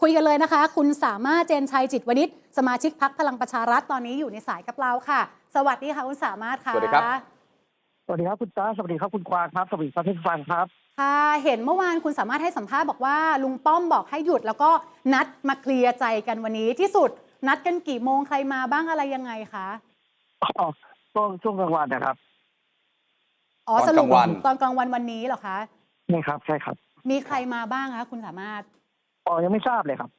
คุยกันเลยนะคะ คุณสามารถเจนชัยจิตวณิชสมาชิกพักพลังประชารัฐตอนนี้อยู่ในสายกับเราค่ะ สวัสดีค่ะคุณสามารถค่ะสวัสดีครับสวัสดีครับคุณตาสวัสดีครับคุณกวางครับสวัสดีครับท่านผู้ฟังครับค่ะเห็นเมื่อวานคุณสามารถให้สัมภาษณ์บอกว่าลุงป้อมบอกให้หยุด แล้วก็นัดมาเคลียร์ใจกันวันนี้ที่สุด นัดกันกี่โมงใครมาบ้างอะไรยังไงคะอ๋อช่วงช่วงกลางวันนะครับอ๋อตอนสกรุลาปงวันตอนกลางวันวันนี้เหรอคะนี่ครับ ใช่ครับ มีใครมาบ้างคะคุณสามารถ อ๋อยังไม่ทราบเลยครับ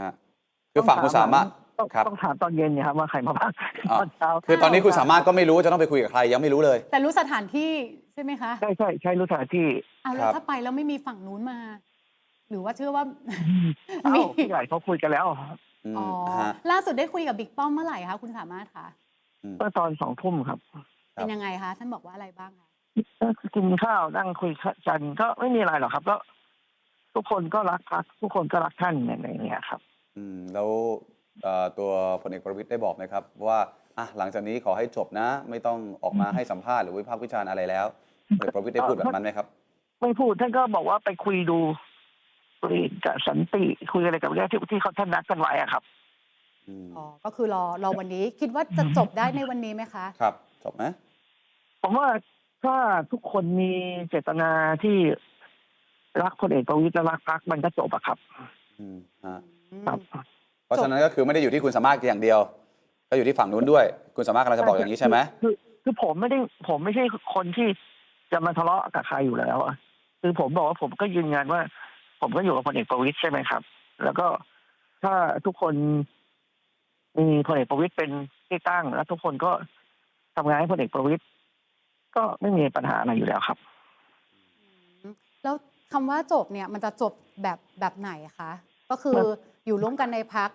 ฮะคือฝั่งคุณสามารถ ต้องครับ ต้องถามตอนเย็นเนี่ยครับว่าใครมาบ้างอ่าตอนเช้าคือตอนนี้คุณสามารถก็ไม่รู้ว่าจะต้องไปคุยกับใครยังไม่รู้เลย แต่รู้สถานที่ใช่ไหมคะใช่ใช่ใช่รู้สถานที่เอาคแล้รัวบถ้าไปแล้วไม่มีฝั่งนู้นมา หรือว่าเชื่อว่า เอ้ามีผู้ใหญ่เขาคุยกันแล้วอืมอ๋อฮะ ล่าสุดได้คุยกับบิ๊กป้อมเมื่อไหร่คะคุณสามารถคะอืมเมื่อตอนสองทุ่มครับครับ เป็นยังไงคะท่านบอกว่าอะไรบ้างคะ ก็กินข้าวนั่งคุยกันก็ไม่มีอะไรหรอกครับ ก็ ทุกคนก็รักพักทุกคนก็รักท่านอย่างเงี้ยครับ อืมแล้วเอ่อตัวพลเอกประวิตยได้บอกไหมครับ ว่าอะหลังจากนี้ขอให้จบนะ ไม่ต้องออกมาให้สัมภาษณ์หรือวิพากษ์วิจารณ์อะไรแล้วพลเอกประวิตยได้พูดแบบนั้นไหมครับ ไม่พูดท่านก็บอกว่าไปคุยดูคุยกับสันติคุยอะไรกับเรื่องที่ที่เขาท่านนัดกันไว้อะครับ อืมอ๋อก็คือรอรอวันนี้คิดว่าจะจบได้ในวันนี้ไหมคะ ครับจบไหมผมว่าถ้าทุกคนมีเจตนาที่ รักพลเอกประวิตยและรักพรรคมันก็จบอะครับ อืมฮะครับ เพราะฉะนั้นก็คือไม่ได้อยู่ที่คุณสามารถอย่างเดียว ก็อยู่ที่ฝั่งนู้นด้วย คุณสามารถกำลังจะบอกอย่างนี้ใช่ไหมคือคือผมไม่ได้ผมไม่ใช่คนที่จะมาทะเลาะกับใครอยู่แล้วอะคือผมบอกว่าผมก็ยืนยันว่า ผมก็อยู่กับพลเอกประวิตยใช่ไหมครับ แล้วก็ถ้าทุกคนมีพลเอกประวิตยเป็นที่ตั้ง แล้วทุกคนก็ทำงานให้พลเอกประวิตยก็ไม่มีปัญหาอะไรอยู่แล้วครับ แล้ว คำว่าจบเนี่ยมันจะจบแบบแบบไหนคะก็คืออยู่ร่วมกันในพัก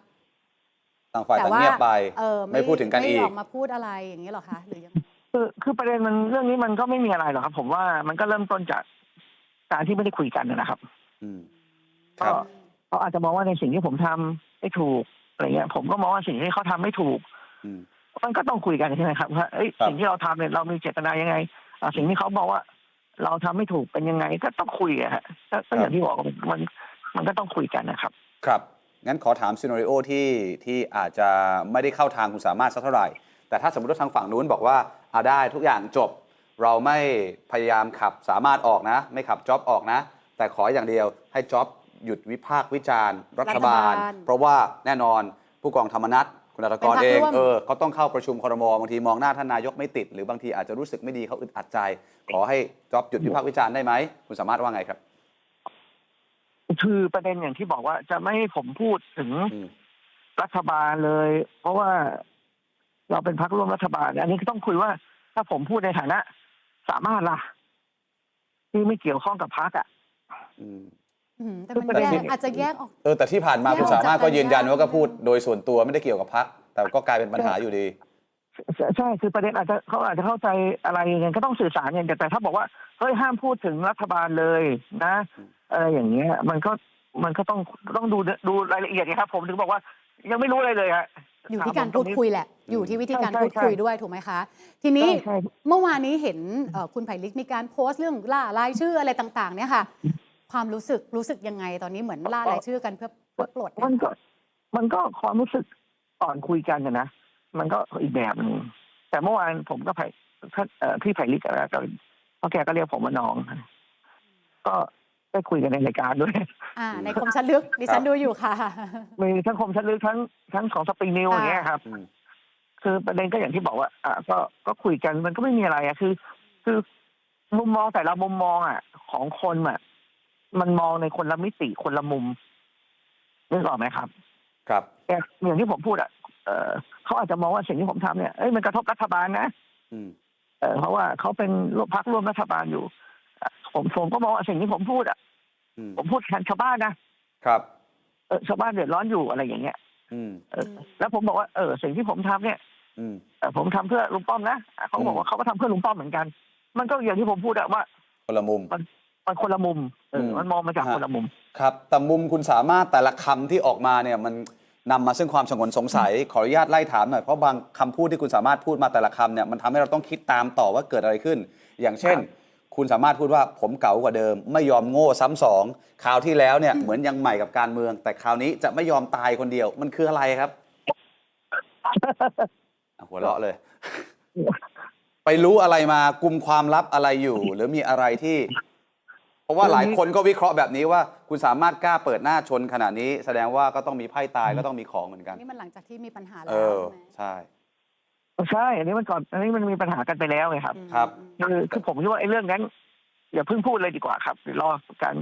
ต่างฝ่ายแต่ต่างว่าเงียบไปเออไม่พูดถึงกันอีกไม่ออกมาพูดอะไรอย่างนี้เหรอคะหรือยังไงคือคือประเด็นมันเรื่องนี้มันก็ไม่มีอะไรหรอกครับ ผมว่ามันก็เริ่มต้นจากการที่ไม่ได้คุยกันนะครับ อืมคก็รับเขาอาจจะมองว่าในสิ่งที่ผมทำไม่ถูกอะไรเงี้ย ผมก็มองว่าสิ่งที่เขาทำไม่ถูก อืมมันก็ต้องคุยกันใช่ไหมครับว่าเอ้ยครับสิ่งที่เราทำเนี่ยเรามีเจตนายังไงอ่าสิ่งที่เขาบอกว่า เราทำไม่ถูกเป็นยังไงก็ต้องคุยอะฮะก็ก็อย่างที่บอกมันมันก็ต้องคุยกันนะครับ ครับ งั้นขอถามซีนารีโอที่ที่อาจจะไม่ได้เข้าทางคุณสามารถสักเท่าไหร่ แต่ถ้าสมมติว่าทางฝั่งนู้นบอกว่าเอาได้ทุกอย่างจบ เราไม่พยายามขับสามารถออกนะ ไม่ขับจ็อบออกนะ แต่ขออย่างเดียวให้จ็อบหยุดวิพากษ์วิจารณ์ รัฐบาลรัฐบาลเพราะว่าแน่นอนผู้กองธรรมนัฐ คุณอัตกรเป็นพรรคเองร่วมเออเขาต้องเข้าประชุมครมบางทีมองหน้าท่านนายกไม่ติด หรือบางทีอาจจะรู้สึกไม่ดีเขาอึดอัดใจ ขอให้จ็อบหยุดวิพากษ์วิจารณ์ได้ไหมคุณสามารถว่าไงครับ คือประเด็นอย่างที่บอกว่าจะไม่ให้ผมพูดถึงอืมรัฐบาลเลย เพราะว่าเราเป็นพรรคร่วมรัฐบาล อันนี้ก็ต้องคุยว่า ถ้าผมพูดในฐานะ สามารถล่ะ ที่ไม่เกี่ยวข้องกับพรรคอะ อืมอืมแต่มันแต่แยกที่อาจจะแยกออก เออแต่ที่ผ่านมาแยกคุณสามารถออกจากก็ยืนยันกันว่าก็ได้พูดโดยส่วนตัวไม่ได้เกี่ยวกับพักแต่ก็กลายเป็นปัญหาอยู่ดีใช่ใช่คือประเด็นอาจจะเขาอาจจะเข้าใจอะไรอย่างเงี้ยก็ต้องสื่อสารกันแต่แต่ถ้าบอกว่าเฮ้ยห้ามพูดถึงรัฐบาลเลยนะอะไรอย่างเงี้ยมันก็มันก็ต้องต้องดูดูรายละเอียดนะครับ ผมถึงบอกว่ายังไม่รู้อะไรเลยฮะ อยู่ที่การพูดคุยแหละ อยู่ที่วิธีการใช่พูดใช่คุยด้วยถูกไหมคะ ทีนี้ใช่ใช่ เมื่อวานนี้เห็นเอ่อคุณไผ่ลิกมีการโพสต์เรื่องล่ารายชื่ออะไรต่างๆเนี่ยค่ะ ความรู้สึกรู้สึกยังไงตอนนี้เหมือนล่ารายชื่อกันเพื่อเพื่อปลดมันก็ มันก็ความรู้สึกก่อนคุยกันนะนะมันก็อีกแบบหนึงแต่เมื่อวานผมก็ไผ่ท่านเอ่อพี่ไผ่ลิกอะไรก็เพราะแกก็เรียกผมว่าน้อง ก็ได้คุยกันในรายการด้วย อ่า ในคมชัดลึกดิฉันดูอยู่ค่ะมีทั้งคมชัดลึกทั้งทั้งของสปริงนิวค่ะอย่างเงี้ยครับอืมคือประเด็นก็อย่างที่บอกว่า อะก็ก็คุยกันมันก็ไม่มีอะไรอะคือ คือมุมมองแต่ละมุมมองอะ ของคนอะ มันมองในคนละมิติคนละมุมนึกออกไหมครับ ครับแต่อย่างที่ผมพูดอะเออเขาอาจจะมองว่าสิ่งที่ผมทำเนี่ยเอ้ยมันกระทบรัฐบาลนะอืมเออเพราะว่าเขาเป็นพรรคร่วมรัฐบาลอยู่อะผมผมก็มองว่าสิ่งที่ผมพูดอะอืมผมพูดแทนชาวบ้านนะครับ เออชาวบ้านเดือดร้อนอยู่อะไรอย่างเงี้ย อืมเออ แล้วผมบอกว่าเออสิ่งที่ผมทำเนี่ย อืมเอ่อผมทำเพื่อลุงป้อมนะอะเขาก็บอกว่าเขาก็ทำเพื่อลุงป้อมเหมือนกัน มันก็อย่างที่ผมพูดอะว่าคนละมุม มันคนละมุมเออมมันมองมาจากฮะคนละมุม ครับแต่มุมคุณสามารถแต่ละคำที่ออกมาเนี่ยมันนำมาซึ่งความสงวนสงสัย ขออนุญาตไล่ถามหน่อยเพราะบางคำพูดที่คุณสามารถพูดมาแต่ละคำเนี่ยมันทำให้เราต้องคิดตามต่อว่าเกิดอะไรขึ้น อย่างเช่น คุณสามารถพูดว่าผมเก๋ากว่าเดิม ไม่ยอมโง่ซ้ำสองคราวที่แล้วเนี่ยเหมือนยังใหม่กับการเมือง แต่คราวนี้จะไม่ยอมตายคนเดียวมันคืออะไรครับ อะหัวเราะเลย ไปรู้อะไรมากุมความลับอะไรอยู่ หรือมีอะไรที่ เพราะว่าหลายคนก็วิเคราะห์แบบนี้ว่า คุณสามารถกล้าเปิดหน้าชนขนาดนี้ แสดงว่าก็ต้องมีไพ่ตายก็ต้องมีของเหมือนกัน นี่มันหลังจากที่มีปัญหาเอแล้วอ ใช่ไหมใช่ ใช่ อันนี้มันก่อน อันนี้มันมีปัญหากันไปแล้วไงครับ อืมครับ อืม คือคือผมคิดว่าไอ้เรื่องนั้น อย่าเพิ่งพูดเลยดีกว่าครับเดี๋ยวรอการ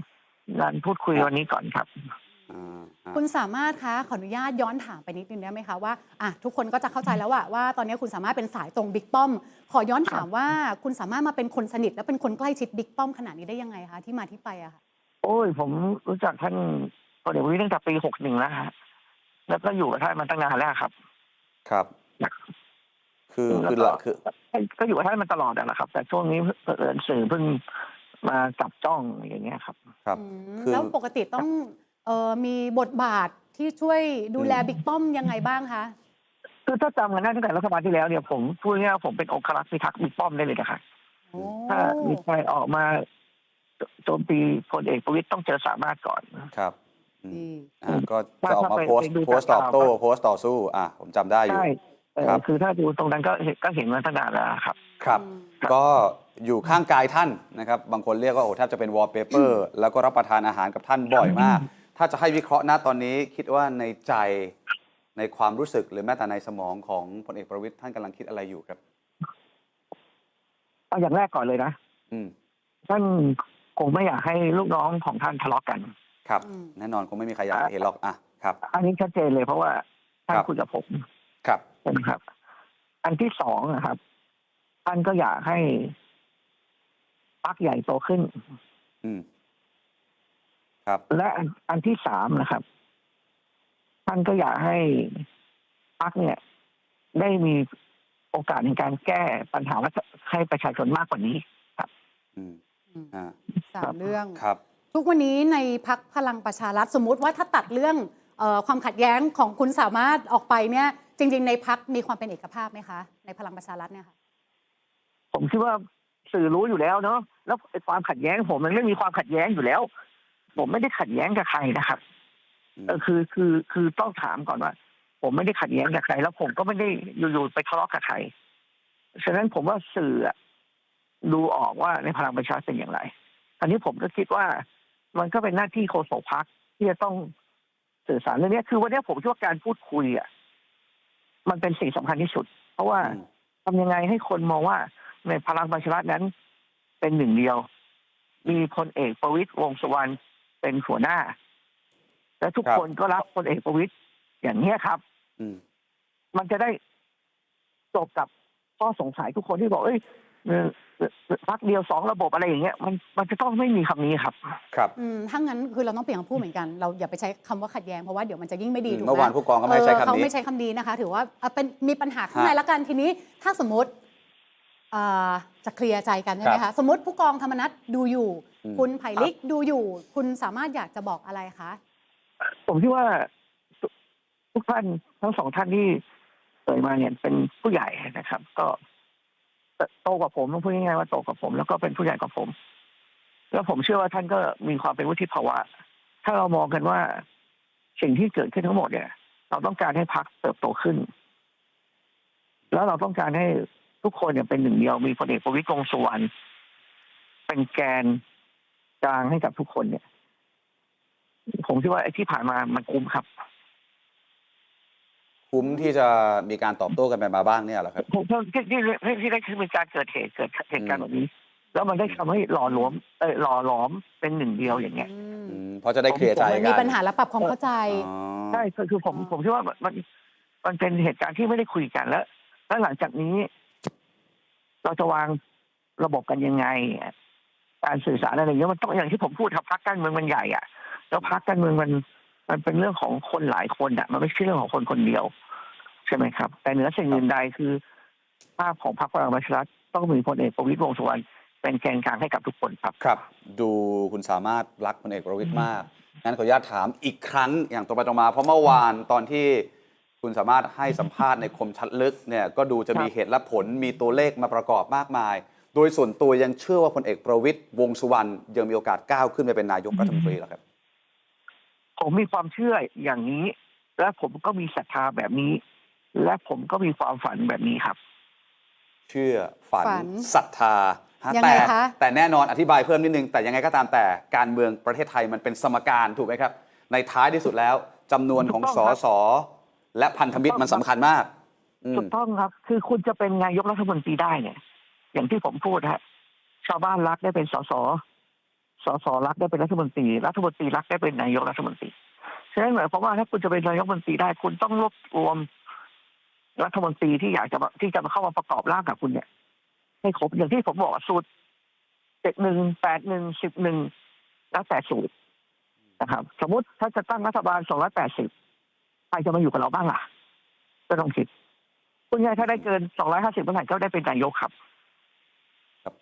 งานพูดคุยวันนี้ก่อนครับอ่าฮะ คุณสามารถคะขออนุญาตย้อนถามไปนิดนึงได้ไหมคะว่าอะทุกคนก็จะเข้าใจแล้วว่าว่าตอนนี้คุณสามารถเป็นสายตรงบิ๊กป้อม ขอย้อนถามว่าคุณสามารถมาเป็นคนสนิท และเป็นคนใกล้ชิดบิ๊กป้อมขนาดนี้ได้ยังไงคะที่มาที่ไปอะค่ะโอ้ยผมรู้จักท่านพลเอกประวิตรตั้งแต่ปีหกหนึ่งแล้วฮะแล้วก็อยู่กับท่านมาตั้งนานแล้วครับ ครับ คือคือแล้วก็คือ ก็อยู่กับท่านมาตลอดนะครับ แต่ช่วงนี้เผอิญสื่อเพิ่งมาจับจ้องอย่างเงี้ยครับ ครับอืมคือแล้วปกติต้องเอ่อมีบทบาทที่ช่วยดูแลอืมบิ๊กป้อมยังไงบ้างคะ คือถ้าจำกันได้ตั้งแต่รัฐบาลที่แล้วเนี่ยผมพูดง่ายๆว่าผมเป็นองครักษ์พิทักษ์บิ๊กป้อมได้เลยนะครับโอ้ ถ้ามีใครออกมาโจมตีพลเอกประวิตรต้องเจอสามารถก่อน ครับอืมดีอ่าก็จะออกมาถ้าไปโพสต์ไปดูโพสต์ตอบโต้จากข่าวโพสต์ต่อสู้อะผมจำได้อยู่ ใช่เอ่อครับ คือถ้าดูตรงนั้นก็เห็นก็เห็นมาตั้งนานแล้วครับ ครับ อืม ก็อยู่ข้างกายท่านนะครับ บางคนเรียกว่าโอ้แทบจะเป็นวอลเปเปอร์ แล้วก็รับประทานอาหารกับท่านบ่อยมาก ถ้าจะให้วิเคราะห์ณตอนนี้คิดว่าในใจในความรู้สึกหรือแม้แต่ในสมองของพลเอกประวิตยท่านกำลังคิดอะไรอยู่ครับ เอาอย่างแรกก่อนเลยนะ อืม ท่านคงไม่อยากให้ลูกน้องของท่านทะเลาะกัน ครับ อืม แน่นอนคงไม่มีใครอยากเห็นหรอกอะครับ อันนี้ชัดเจนเลยเพราะว่าท่านครับ คุยกับผมครับ ใช่ไหมครับ อันที่สองนะครับ ท่านก็อยากให้ปักใหญ่โตขึ้น อืม ครับ และอันอันที่สามนะครับ ท่านก็อยากให้ปักเนี่ย ได้มีโอกาสในการแก้ปัญหาให้ประชาชนมากกว่านี้อืมอืมอ่าสามเรื่อง ครับ ทุกวันนี้ในพักพลังประชารัฐสมมุติว่าถ้าตัดเรื่องเออความขัดแย้งของคุณสามารถออกไปเนี่ย จริง ๆ ในพักมีความเป็นเอกภาพไหมคะ ในพลังประชารัฐเนี่ยค่ะผมคิดว่าสื่อรู้อยู่แล้วเนาะแล้วไอ้ความขัดแย้งผมมันไม่มีความขัดแย้งอยู่แล้ว ผมไม่ได้ขัดแย้งกับใครนะครับอืมเออคือคือคือต้องถามก่อนว่า ผมไม่ได้ขัดแย้งกับใคร แล้วผมก็ไม่ได้อยู่ๆไปทะเลาะกับใครฉะนั้นผมว่าสื่ออะดูออกว่าในพลังประชารัฐเป็นอย่างไร อันนี้ผมก็คิดว่ามันก็เป็นหน้าที่โฆษกพักที่จะต้องสื่อสารเรื่องนี้คือวันนี้ผมคิดว่าการพูดคุยอะมันเป็นสิ่งสำคัญที่สุด เพราะว่าอืมทำยังไงให้คนมองว่าในพลังประชารัฐนั้น เป็นหนึ่งเดียว มีพลเอกประวิตยวงษ์สุวรรณ เป็นหัวหน้า และทุกครับคนก็รักพลเอกประวิตยอย่างนี้ยครับอืมมันจะได้จบกับข้อสงสัยทุกคนที่บอก เอ้ยเอ่อเอ่อพักเดียวสองระบบอะไรอย่างเงี้ยมันมันจะต้องไม่มีคำนี้ครับ ครับอืมถ้างั้นคือเราต้องเปลี่ยนคำพูดเหมือนกัน เราอย่าไปใช้คำว่าขัดแย้งเพราะว่าเดี๋ยวมันจะยิ่งไม่ดีถูกไหมเมื่อวานผู้กองก็ไม่ใช้เออคำเขานี้ไม่ใช้คำนี้นะคะ ถือว่าเอ่อเป็นมีปัญหาข้างในฮะละกันทีนี้ ถ้าสมมติเอ่อจะเคลียร์ใจกันใช่ไหมครัคะบสมมติผู้กองธรรมนัฐดูอยู่อืม คุณไผ่ลิกดูอยู่ คุณสามารถอยากจะบอกอะไรคะ ผมคิดว่าทุกทุกท่านทั้งสองท่านที่เอ่ยมาเนี่ยเป็นผู้ใหญ่นะครับ ก็โตกว่าผมต้องพูดง่ายๆว่าโตกว่าผม แล้วก็เป็นผู้ใหญ่กว่าผม แล้วผมเชื่อว่าท่านก็มีความเป็นวุฒิภาวะ ถ้าเรามองกันว่าสิ่งที่เกิดขึ้นทั้งหมดเนี่ย เราต้องการให้พักเติบโตขึ้น แล้วเราต้องการให้ทุกคนเนี่ยเป็นหนึ่งเดียวมีพลเอกประวิตรวงษ์สุวรรณเป็นแกน กลางให้กับทุกคนเนี่ย ผมคิดว่าไอ้ที่ผ่านมามันคุ้มครับ คุ้มที่จะมีการตอบโต้กันไปมาบ้างเนี่ยเหรอครับผมที่ที่ที่ที่ได้คือมีการเกิดเหตุเกิดเหตุการณ์แบบนี้ แล้วมันได้ทำให้หล่อหลวมเออหล่อหลอมเป็นหนึ่งเดียวอย่างเงี้ยอืมอืมเพราะจะได้เคลียร์ใจเหมือนกัมีนปัญหาและปรับความเข้าใจอ๋อใช่คือคือผมผมคิดว่ามันมันมันเป็นเหตุการณ์ที่ไม่ได้คุยกันแล้วแล้วหลังจากนี้ เราจะวางระบบกันยังไง การสื่อสารอะไรอย่างเงี้ยมันต้องอย่างที่ผมพูดครับพักการเมืองมันใหญ่อะแล้วพักการเมืองมันมันเป็นเรื่องของคนหลายคนอะมันไม่ใช่เรื่องของคนคนเดียว ใช่ไหมครับ แต่เหนือสิ่งอื่นใดคือภาพของพรรคพลังประชารัฐต้องมีพลเอกประวิตรวงษ์สุวรรณเป็นแกนกลางให้กับทุกคนครับครับ ดูคุณสามารถรักพลเอกประวิตยมากงั้นขออนุญาตถามอีกครั้งอย่างตรงไปตรงมา เพราะเมื่อวานตอนที่คุณสามารถให้สัมภาษณ์ในคมชัดลึกเนี่ยก็ดูจะมีครับเหตุและผลมีตัวเลขมาประกอบมากมาย โดยส่วนตัวยังเชื่อว่าพลเอกประวิตยวงษ์สุวรรณยังมีโอกาสก้าวขึ้นไปเป็นนายกรัฐมนตรีเหรอครับ ผมมีความเชื่ออย่างนี้ และผมก็มีศรัทธาแบบนี้ และผมก็มีความฝันแบบนี้ครับ เชื่อฝันฝันศรัทธาฮะยังแต่ไงคะแต่แน่นอนอธิบายเพิ่มนิดนึง แต่ยังไงก็ตามแต่การเมืองประเทศไทยมันเป็นสมการถูกไหมครับ ในท้ายที่สุดแล้วจำนวนของถูกสต้องอครับสอและพันธมิตรมันสำคัญมากอืมถูกต้องครับ คือคุณจะเป็นนายกรัฐมนตรีได้เนี่ย อย่างที่ผมพูดฮะชาวบ้านรักได้เป็นสสสสรักได้เป็นรัฐมนตรี รัฐมนตรีรักได้เป็นนายกรัฐมนตรีฉะนั้นหมายความว่าถ้าคุณจะเป็นนายกรัฐมนตรีได้ คุณต้องรวบรวมรัฐมนตรีที่อยากจะที่จะมาเข้ามาประกอบร่างกับคุณเนี่ยให้ครบอย่างที่ผมบอกสูตรเจ็ดหนึ่งแปดหนึ่งสิบหนึ่งแล้วแต่สูตรนะครับ สมมติถ้าจะตั้งรัฐบาลสองร้อยแปดสิบใครจะมาอยู่กับเราบ้างล่ะก็ต้องคิดคุณยายถ้าได้เกิน250เมื่อไหร่ก็ได้เป็นนายกครับ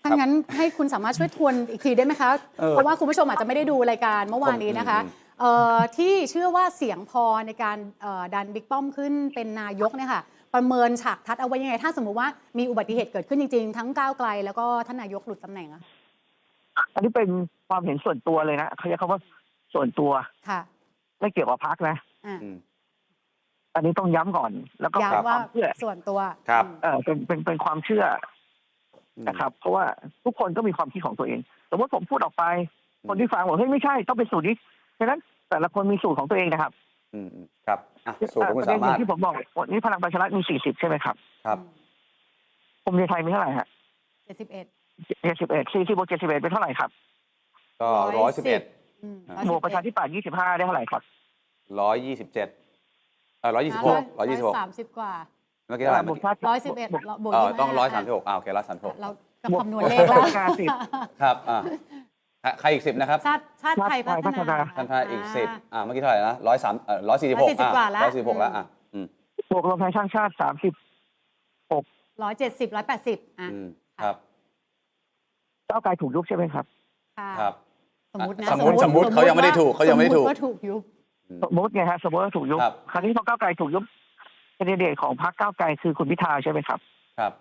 ถ้างั้นให้คุณสามารถช่วยทวนอีกทีได้ไหมคะเออเพราะว่าคุณผู้ชมอาจจะไม่ได้ดูรายการเมื่อวานนี้นะคะอืมเอ่อที่เชื่อว่าเสียงพอในการเอ่อดันบิ๊กป้อมขึ้นเป็นนายกเนี่ยค่ะประเมินฉากทัดเอาไว้ยังไง ถ้าสมมุติว่ามีอุบัติเหตุเกิดขึ้นจริงๆ ทั้งก้าวไกล แล้วก็ท่านนายกหลุดตำแหน่งอะอันนี้เป็นความเห็นส่วนตัวเลยนะเขาใช้คำว่าส่วนตัวค่ะ ไม่เกี่ยวกับพักนะอะอืมอันนี้ต้องย้ำก่อน แล้วก็เป็นย้ำคว่าวามเชื่อส่วนตัวครับอืมเออเป็นเป็นเป็นความเชื่ออืม นะครับ เพราะว่าทุกคนก็มีความคิดของตัวเอง สมมติผมพูดออกไป คนที่ฟังบอกเฮ้ยไม่ใช่ต้องเป็นสูตรนี้ฉะนั้นแต่ละคนมีสูตรของตัวเองนะครับ อืมอืมครับอะสูตรของคุณประเด็สานอมารย่าถงที่ผมบอกวันนี้พลังประชารัฐมี40ใช่ไหมครับ ครับภูมิใจไทยมีเท่าไหร่ฮะเจ็ดสิบเอ็ด71 40บวก71เป็นเท่าไหร่ครับ ก็ร้อยสิบเอ็ดอืมอ่าบวกประชาธิปัตย์25ได้เท่าไหร่ครับร้อยยี่สิบเจ็ดเออร้อยยี่สิบหกร้อยยี่สิบหกสามสิบกว่า เมื่อกี้เท่าไหร่บเมื่วอกกี้ชาติร้อยสิบเอ็ดบวกบวกเออยี่สิบต้องร้อยสามห้าสิบหกอ่าโอเคร้อยสามสิบหกเราก็คำนวณเลขแล้วห้าสิบครับอ่าใครอีกสิบนะครับ ชาติชาติไทยชาติไทยพัพัฒฒนานาท่านพาอีกสิบอ่าเมื่อกี้เท่าไหร่นะร้อยสามเอ่อร้อยสี่สิบหก140กว่าแล้วร้อยสี่สิบหกแล้วอะอืมบวกรวมไทยสร้างชาติ30ร้อยเจ็ดสิบร้อยแปดสิบอะอืมครับก้าวไกลถูกยุบใช่ไหมครับค่ะครับ สมมตินะสมมุติสมมุติเขายังไม่ได้ถูกเขายังไม่ได้ถูกสว่าถูกยุบสมมติไงฮะสมมติว่าถูกยุบครับคราวนี้พอก้าวไกลถูกยุบแคนดิเดตของพรรคก้าวไกลคือคุณพิธาใช่ไหมครับ ครับ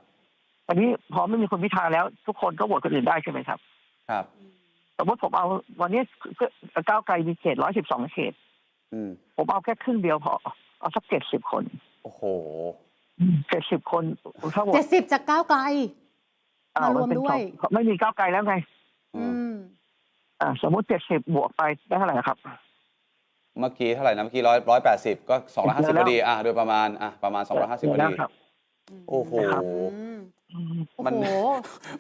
อันนี้พอไม่มีคุณพิธาแล้ว ทุกคนก็โหวตคนอื่นได้ใช่ไหมครับ ครับ สมมติผมเอาวันนี้ก้าวไกลมีเขต112เขตอืมผมเอาแค่ครึ่งเดียวพอ เอาสัก70คน โอ้โห70คนถ้าโหวเจ็ตดสิบจากก้าวไกลอ้มารวมนเป็นด้วยสองไม่มีก้าวไกลแล้วไง อือืมมอ่า สมมติ70บวกไปได้เท่าไหร่ครับ เมื่อกี้เท่าไหร่นะเมื่อกี้ร้อยร้อยแปดสิบก็สองร้อยห้าสิบแล้พวอดีอะโดยประมาณอะประมาณสองร้อยห้าสิบพอแล้ดีวครับ โอ้โหนะครับอืมอืมโอ้มันโห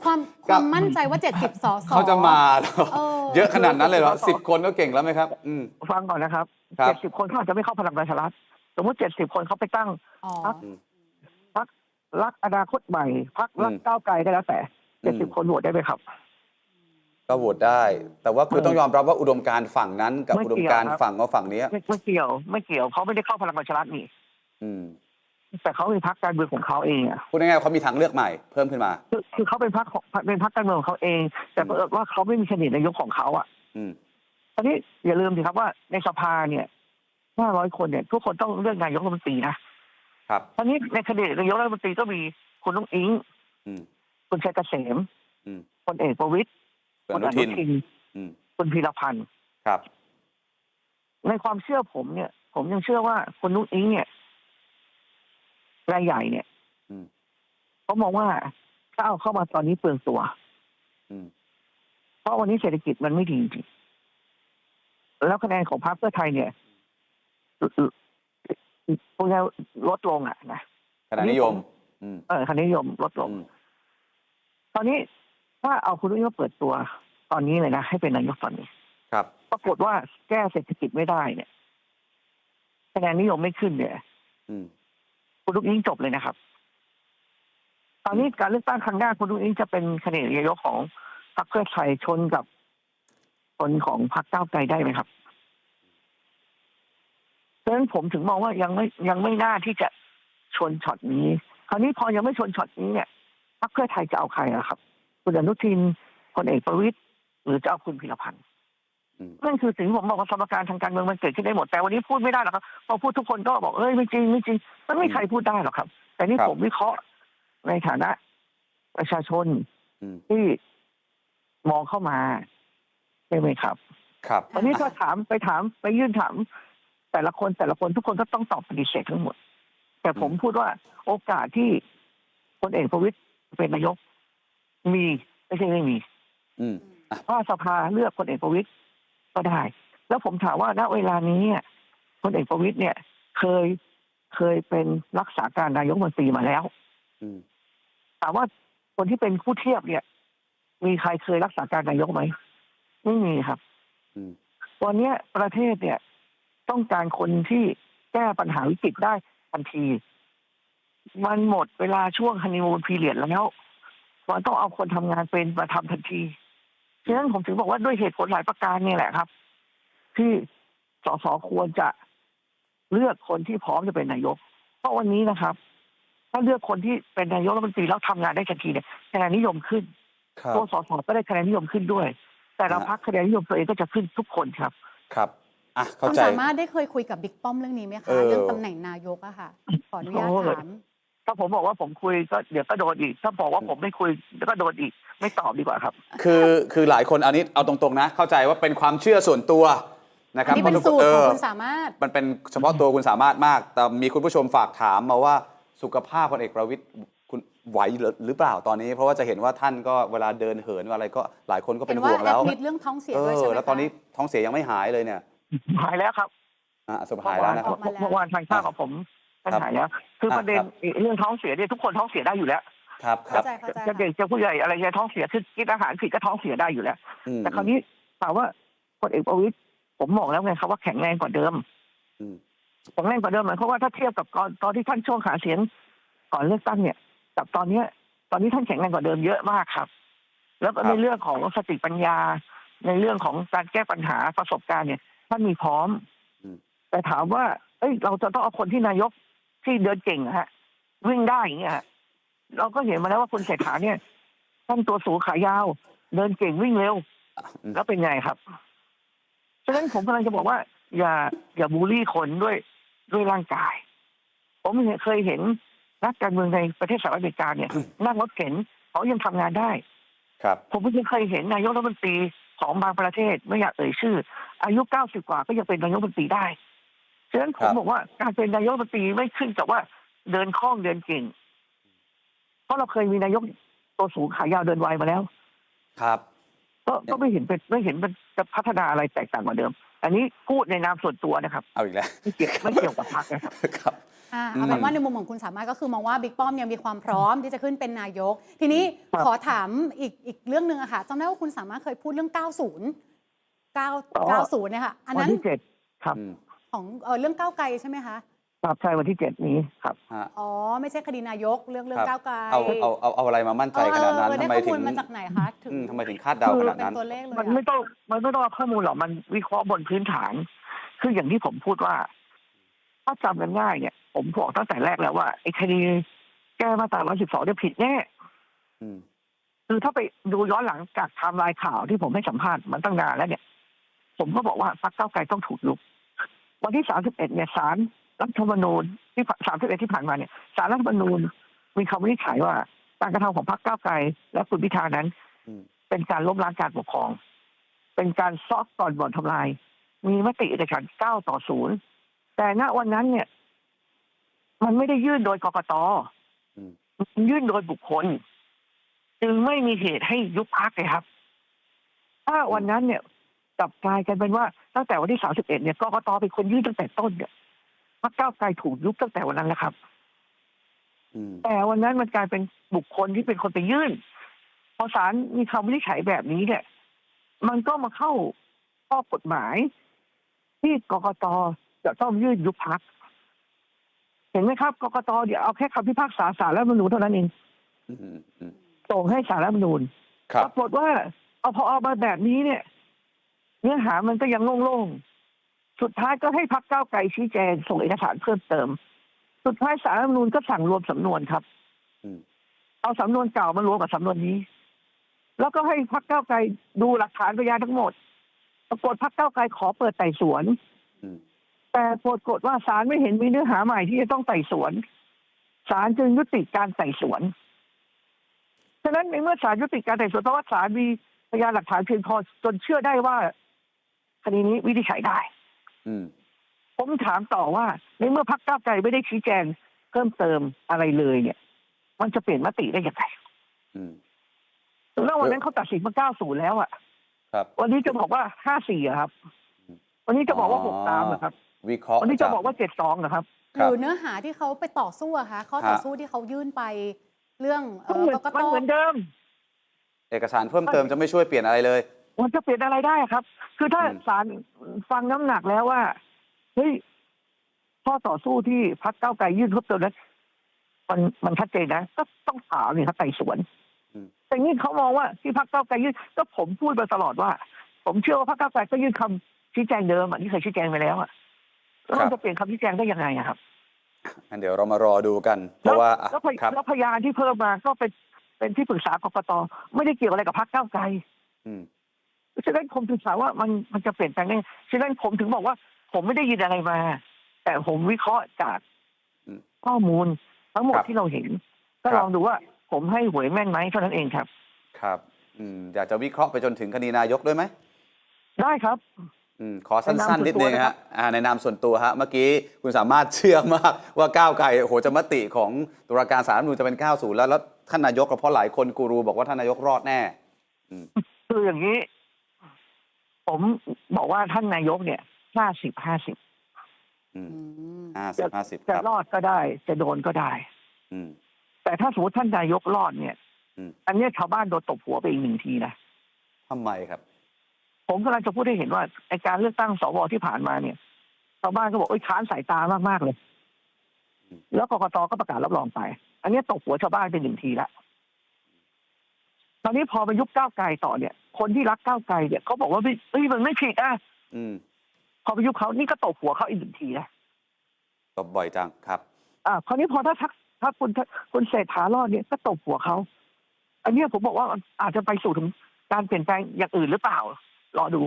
ความความมั่นใจว่า 70สอสอ เขาจะมาเหรอเออ เยอะขนาดนั้นเลยเหรอสิบคนก็เก่งแล้วไหมครับ อืม ฟังก่อนนะครับครับ เจ็ดสิบคนเขาอาจจะไม่เข้าพลังประชารัฐสมมติเจ็ดสิบคนเขาไปตั้ง อ๋อ รักอนาคตใหม่พักรักอืม ก้าวไกลก็แล้วแต่อืเจ็ดมสิบคนโหวตได้ไหมครับ ก็โหวตได้ แต่ว่าคือต้องยอมรับว่าอุดมการณ์ฝั่งนั้นกับไม่อุดมเกี่ยวการณ์ครับ ฝั่งว่าฝั่งเนี้ย ไม่ไม่เกี่ยว ไม่เกี่ยวเขาไม่ได้เข้าพลังประชารัฐนี่ อืมแต่เขาเป็นพรรคการเมืองของเขาเองอะพูดง่ายๆว่าเขามีทางเลือกใหม่เพิ่มขึ้นมา คือคือเขาเป็นพรรคของเป็นพรรคการเมืองของเขาเอง แต่อืมเผอิญว่าเขาไม่มีแคนดิเดตนายกของเขาอะอืมทีนี้อย่าลืมสิครับว่าในสภาเนี่ยห้าร้อยคนเนี่ย ทุกคนต้องเลือกนายกรัฐมนตรีนะครับทีนี้ในแคนดิเดตนายกรัฐมนตรีก็มีคุณลุงอิง อืม คุณชัยเกษมอืม พลเอกประวิตย คุณคุอณนุอนุทินทินอืมคุณพีรพันธ์ครับ ในความเชื่อผมเนี่ย ผมยังเชื่อว่าคุณนุ้งอิงเนี่ยรายใหญ่เนี่ยอืม เขามองว่าถ้าเอาเข้ามาตอนนี้เปลืองตัว อืม เพราะวันนี้เศรษฐกิจมันไม่ดีจริงๆแล้วคะแนนของพรรคเพื่อไทยเนี่ยพวกนี้ลดลงอะนะ ขณะนิยม อืม เออคะแนนนิยมลดลง อืม ตอนนี้ ถ้าเอาคุณนุ้งอิงมาเปิดตัวตอนนี้เลยนะให้เป็นนายกตอนนี้ ครับ ปรากฏว่าแก้เศรษฐกิจไม่ได้เนี่ยคะแนนนิยมไม่ขึ้นเนี่ยอืมคุณลุงอิงจบเลยนะครับ ตอนนี้การเลือกตั้งครั้งหน้าคุณลุงอิงจะเป็นคะแนนนายกของพรรคเพื่อไทยชนกับคนของพรรคก้าวไกลได้ไหมครับเพราะฉะนั้นผมถึงมองว่ายังไม่ยังไม่น่าที่จะชนช็อตนี้ คราวนี้พอยังไม่ชนช็อตนี้เนี่ยพรรคเพื่อไทยจะเอาใครอะครับ คุณอนุทินพลเอกประวิตยหรือจะเอาคุณพิรพันธ์อืมนั่นคือสิ่งที่ผมบอกว่าสมการทางการเมืองมันเกิดขึ้นได้หมดแต่วันนี้พูดไม่ได้หรอกครับพอพูดทุกคนก็บอกเอ้ยไม่จริงไม่จริงมันไม่มีใครพูดได้หรอกครับ แต่นี่ครับผมวิเคราะห์ในฐานะ ประชาชนอืมที่มองเข้ามาใช่ไหมครับ ครับวันนี้ถ้าถามไปถามไปยื่นถาม แต่ละคนแต่ละคนทุกคนก็ต้องตอบปฏิเสธทั้งหมด แต่ผมพูดว่าโอกาสที่พลเอกประวิตยเป็นนายก มีไม่ใช่ไม่มีอืมเพราะสภาเลือกพลเอกประวิตยก็ได้ แล้วผมถามว่าณเวลานี้เนี่ยพลเอกประวิตยเนี่ย เคยเคยเป็นรักษาการนายกรัฐมนตรีมาแล้ว อืม ถามว่าคนที่เป็นผู้เทียบเนี่ย มีใครเคยรักษาการนายกไหมไม่มีครับ อืม วันเนี้ยประเทศเนี่ย ต้องการคนที่แก้ปัญหาวิกฤตได้ทันที มันหมดเวลาช่วงฮันนีมูนพีเรียดแล้ว มันต้องเอาคนทำงานเป็นมาทำทันทีฉะนั้นผมถึงบอกว่าด้วยเหตุผลหลายประการเนี่ยแหละครับ ที่สสควรจะเลือกคนที่พร้อมจะเป็นนายก เพราะวันนี้นะครับ ถ้าเลือกคนที่เป็นนายกรัฐมนตรีแล้วทำงานได้ทันทีเนี่ยคะแนนนิยมขึ้นครับตัวสสก็ได้คะแนนนิยมขึ้นด้วย แต่ละฮะพักคะแนนนิยมตัวเองก็จะขึ้นทุกคนครับ ครับอะเข้าคุณใจสามารถได้เคยคุยกับบิ๊กป้อมเรื่องนี้ไหมเอคะอเรื่องตำแหน่งนายกอะค่ะขออนุญาตโอ้ยถาม ถ้าผมบอกว่าผมคุยก็เดี๋ยวก็โดนอีก ถ้าบอกว่าผมไม่คุยก็โดนอีก ไม่ตอบดีกว่าครับ คือคือหลายคนอันนี้เอาตรง ๆ นะ เข้าใจว่าเป็นความเชื่อส่วนตัวนะครับนี่เป็นพาะทุกสูตรเอของอคุณสามารถ มันเป็นเฉพาะตัวคุณสามารถมาก แต่มีคุณผู้ชมฝากถามมาว่าสุขภาพพลเอกประวิตยคุณไหวหรือหรือเปล่าตอนนี้ เพราะว่าจะเห็นว่าท่านก็เวลาเดินเหินอะไรก็หลายคนก็เป็เห็นนว่าห่วงแอแล้ดวมิดเรื่องท้องเสียเอด้วยใช่อไหมแล้วตอนนี้คะท้องเสียยังไม่หายเลยเนี่ยหายแล้วครับอะสุดท้ายแล้วนะครับออกมาแล้วเมื่อวานทานข้าวกับผม ท่านครับหายแล้วคือครับประเด็นครับเรื่องท้องเสียเนี่ยทุกคนท้องเสียได้อยู่แล้วครับครัเข้าบใจเข้าใจจะเด็กค่ะจะผู้ใหญ่อะไรจะท้องเสียคือกินอาหารผิดก็ท้องเสียได้อยู่แล้วอืมแต่คราวนี้ถามว่าพลเอกประวิตยผมบอกแล้วไงครับว่าแข็งแรงกว่าเดิมอืมแข็งแรงกว่าเดิมหมายความว่าถ้าเทียบกับตอนตอนที่ท่านช่วงหาเสียงก่อนเลือกตั้งเนี่ย กับตอนเนี้ย ตอนนี้ท่านแข็งแรงกว่าเดิมเยอะมากครับ แล้วก็ในเรื่องของสติปัญญา ในเรื่องของการแก้ปัญหาประสบการณ์เนี่ยท่านมีพร้อมอืมแต่ถามว่า เอ้ย เราจะต้องเอาคนที่นายก ที่เดินเก่งอะฮะ วิ่งได้อย่างเงี้ยฮะเราก็เห็นมาแล้วว่าคุณเศรษฐาเนี่ยท่านตัวสูงขายาว เดินเก่งวิ่งเร็วอืมแล้วเป็นไงครับฉะนั้นผมกำลังจะบอกว่า อย่า อย่าบูลลี่คนด้วยด้วยร่างกาย ผมเคยเห็นนักการเมืองในประเทศสหรัฐอเมริกาเนี่ยนั่งรถเข็นเขายังทำงานได้ ครับ ผมไม่เคยเห็นนายกรัฐมนตรีของบางประเทศไม่อยากเอ่ยชื่อ อายุเก้าสิบกว่าก็ยังเป็นนายกรัฐมนตรีได้ ฉะนั้นผครัมบบอกว่าการเป็นนายกรัฐมนตรีไม่ขึ้นกับว่าเดินคล่องเดินเก่ง เพราะเราเคยมีนายกตัวสูงขายาวเดินไวมาแล้ว ครับ ก็ก็ไม่เห็นเป็นไม่เห็นมันจะพัฒนาอะไรแตกต่างกว่าเดิม อันนี้พูดในนามส่วนตัวนะครับ เอาอีกแล้วไม่เกี่ยวไม่เกี่ยวกับพรรคนะครับครับอ่าอืมเอาเป็นว่าในมุมของคุณสามารถก็คือมองว่าบิ๊กป้อมยังมีความพร้อมที่จะขึ้นเป็นนายก ทีนี้ครับขอถามอีกอีกเรื่องหนึ่งอะค่ะจำได้ว่าคุณสามารถเคยพูดเรื่อง 90 9 90เนี่ยค่ะอันวันั้นนที่เจ็ดครับอืม ของเอ่อเรื่องก้าวไกลใช่ไหมคะครับใช่วันที่เจ็ดนี้ครับ ฮะ อ๋อไม่ใช่คดีนายกเรื่องเรื่อครังบก้าวไกลเอาเอาเอาเอาอะไรมามั่นใจขนาดนั้นเออทำไมได้ข้อถึมูงลมาจากไหนคะถึงอืมทำไมถึงคาดเดาขนาดเป็นนั้น ตัวเลขเลยมันอะไม่ต้องมันไม่ต้องเอาข้อมูลหรอกมันวิเคราะห์บนพื้นฐาน คืออย่างที่ผมพูดว่า ถ้าจำกันง่ายเนี่ย ผมบอกตั้งแต่แรกแล้วว่าไอ้คดีแก้มาตรา112เนี่ยผิดแน่อืมคือถ้าไปดูย้อนหลังจากไทม์ไลน์ข่าวที่ผมให้สัมภาษณ์มันตั้งนานแล้วเนี่ย ผมก็บอกว่าพรรคก้าวไกลต้องถูกยุบ วันที่ 31 เนี่ยศาลรัฐธรรมนูญที่ 31 ที่ผ่านมาเนี่ยศาลรัฐธรรมนูญมีคำวินิจฉัยว่าการกระทำของพรรคก้าวไกลและคุณพิธานั้นอืมเป็นการล้มล้างการปกครอง เป็นการซอกก่อนบ่อนทำลาย มีมติเอกฉันท์9ต่อ0แต่ณวันนั้นเนี่ย มันไม่ได้ยื่นโดยกกตอืมมันยื่นโดยบุคคล จึงไม่มีเหตุให้ยุบพักเลยครับ ถ้าวันนั้นเนี่ย กลับกลายกันเป็นว่าตั้งแต่วันที่ 31 เนี่ยกกตเป็นคนยื่นตั้งแต่ต้นเนี่ยพรรคก้าวไกลถูกยุบตั้งแต่วันนั้นแล้วครับอืมแต่วันนั้นมันกลายเป็นบุคคลที่เป็นคนไปยื่น พอศาลมีคำวินิจฉัยแบบนี้เนี่ย มันก็มาเข้าข้อกฎหมาย ที่กกตจะต้องยื่นยุบพักเห็นไหมครับกกตเดี๋ยวเอาแค่คำพิพากษาศาลรัฐธรรมนูญเท่านั้นเองอืมอืมส่งให้สารรัฐธรรมนูญครัปบรากฏว่าเอาพอเอามาแบบนี้เนี่ย เนื้อหามันก็ยังโล่งๆ สุดท้ายก็ให้พักเก้าวไกลชี้แจงส่งเอกสารเพิ่มเติม สุดท้ายสารรัฐธรรมนูญก็สั่งรวมสำนวนครับอืมเอาสำนวนเก่ามารวมกับสำนวนนี้ แล้วก็ให้พักเก้าวไกลดูหลักฐานพยานทั้งหมด ปรากฏพักเก้าวไกลขอเปิดไต่สวนอืมแต่ปรากฏว่าศาลไม่เห็นมีเนื้อหาใหม่ที่จะต้องไต่สวนศาลจึงยุติการไต่สวนฉฉะนั้นในเมื่อศาลยุติการไต่สวนเพราะว่าศาลมีพยานหลักฐานเพียงพอจนเชื่อได้ว่าค ดีนี้วินิจฉัยได้อืมผมถามต่อว่า ในเมื่อพักก้าวไกลไม่ได้ชี้แจงเพิ่มเติมอะไรเลยเนี่ย มันจะเปลี่ยนมติได้ยังไงอืมแล้ววันนั้นเขาตัดสินมา90แล้วอะครับ วันนี้จะบอกว่า54อะครับวันนี้จะบอกว่า6ตามเหรอครับ วิเคราะห์วันนี้จะบอกว่า72เหรอครับหรือเนื้อหาที่เขาไปต่อสู้อะคะข้อต่อสู้ที่เขายื่นไปเรื่องเอมันเหมือนอกกตมันเหมือนเดิม เอกสารเพิ่มเติมจะไม่ช่วยเปลี่ยนอะไรเลย มันจะเปลี่ยนอะไรได้ครับ คือถ้าอืมศาลฟังน้ำหนักแล้วว่าเฮ้ยข้อต่อสู้ที่พักเก้าวไกลยื่นเพิ่มเติมนั้นมันมันชัดเจนนะก็ต้องถามนี่ครับไต่สวนอืมแต่นี่เขามองว่าที่พักเก้าวไกลยื่นก็ผมพูดมาตลอดว่า ผมเชื่อว่าพักเก้าวไกลก็ยื่นคำชี้แจงเดิมอะที่เคยชี้แจงไปแล้วอะแล้วมันจะเปลี่ยนคำชี้แจงได้ยังไงอะครับงั้นเดี๋ยวเรามารอดูกัน เพแล้วราะว่าอะแล้วพยครับแล้วพยานที่เพิ่มมาก็เป็นเป็นที่ปรึกษากกตไม่ได้เกี่ยวอะไรกับพักเก้าวไกลอืม ฉะนั้นผมถึงถามว่ามันมันจะเปลี่ยนแปลงได้ฉะนั้นผมถึงบอกว่า ผมไม่ได้ยินอะไรมา แต่ผมวิเคราะห์จากอืมข้อมูลทั้งหมดครับที่เราเห็น ก็ครับลองดูว่าผมให้หวยแม่นไหมเท่านั้นเองครับ ครับ อืมอยากจะวิเคราะห์ไปจนถึงคดีนายกด้วยไหมได้ครับอืมขอสั้นในนามๆนิดนึงส่วนตัวนะครัฮะบอ่าในนามส่วนตัวฮะเมื่อกี้คุณสามารถเชื่อมากว่าก้าวไกลโอ้โหจะมติของตุลาการศาลรัฐธรรมนูญจะเป็น90แล้วแล้วท่านนายกก็เพราะหลายคนกูรูบอกว่าท่านนายกรอดแน่คืออย่างนี้ ผมบอกว่าท่านนายกเนี่ยห้าสิบห้าสิบอืมอืมห้าสิบห้าสิบคจะรับรอดก็ได้ จะโดนก็ได้ อืม แต่ถ้าสมมติท่านนายกรอดเนี่ยอืมอันเนี้ยชาวบ้านโดนตบหัวไปอีกหนึ่งทีนะทำไมครับ ผมกำลังจะพูดให้เห็นว่าไอการเลือกตั้งสวที่ผ่านมาเนี่ยชาวบ้านก็บอกโอ้ยค้านสายตามากๆเลยอืมแล้วกกตก็ประกาศรับรองไป อันนี้ตกหัวชาวบ้านไปหนึ่งทีละ ตอนนี้พอมายุบก้าวไกลต่อเนี่ย คนที่รักก้าวไกลเนี่ยเขาบอกว่าไม่เฮ้ยมันไม่ผิดอะอืมพอไปยุบเขานี่ก็ตกหัวเขาอีกหนึ่งทีนะตบบ่อยจังครับ อ่าคราวนี้พอถ้าทักถ้าคุณคุณเศรษฐารอดเนี่ยก็ตกหัวเขาอันเนี้ยผมบอกว่ามันอาจจะไปสู่ถึงการเปลี่ยนแปลงอย่างอื่นหรือเปล่ารอดู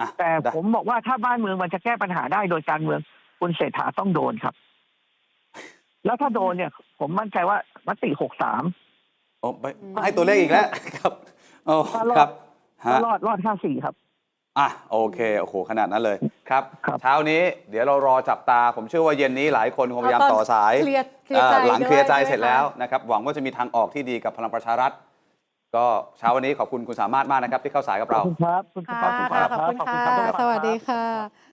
อะแต่ได้ผมบอกว่าถ้าบ้านเมืองมันจะแก้ปัญหาได้โดยการเมือง คุณเศรษฐาต้องโดนครับ แล้วถ้าโดนเนี่ย ผมมั่นใจว่ามติหกสาม โอ้ไม่ให้ตัวเลขอีกแล้ว ครับโอ้ถ้ารอดครับก็ฮะรอดรอดห้าสี่ครับ อะโอเคโอ้โหขนาดนั้นเลยครับครับเช้านี้เดี๋ยวเรารอจับตา ผมเชื่อว่าเย็นนี้หลายคนคงพยายามต่อสายเคลียร์เคลียร์ใจเอ่อหลังเคลียร์ใจด้วยเสร็จแล้วนะครับหวังว่าจะมีทางออกที่ดีกับพลังประชารัฐ ก็เช้าวันนี้ขอบคุณคุณสามารถมากนะครับ ที่เข้าสายกับขอบเราคุณครับคุณค่ะขอบคุณครับขอบคุณขอบค่ะณรับสวัสดีค่ะ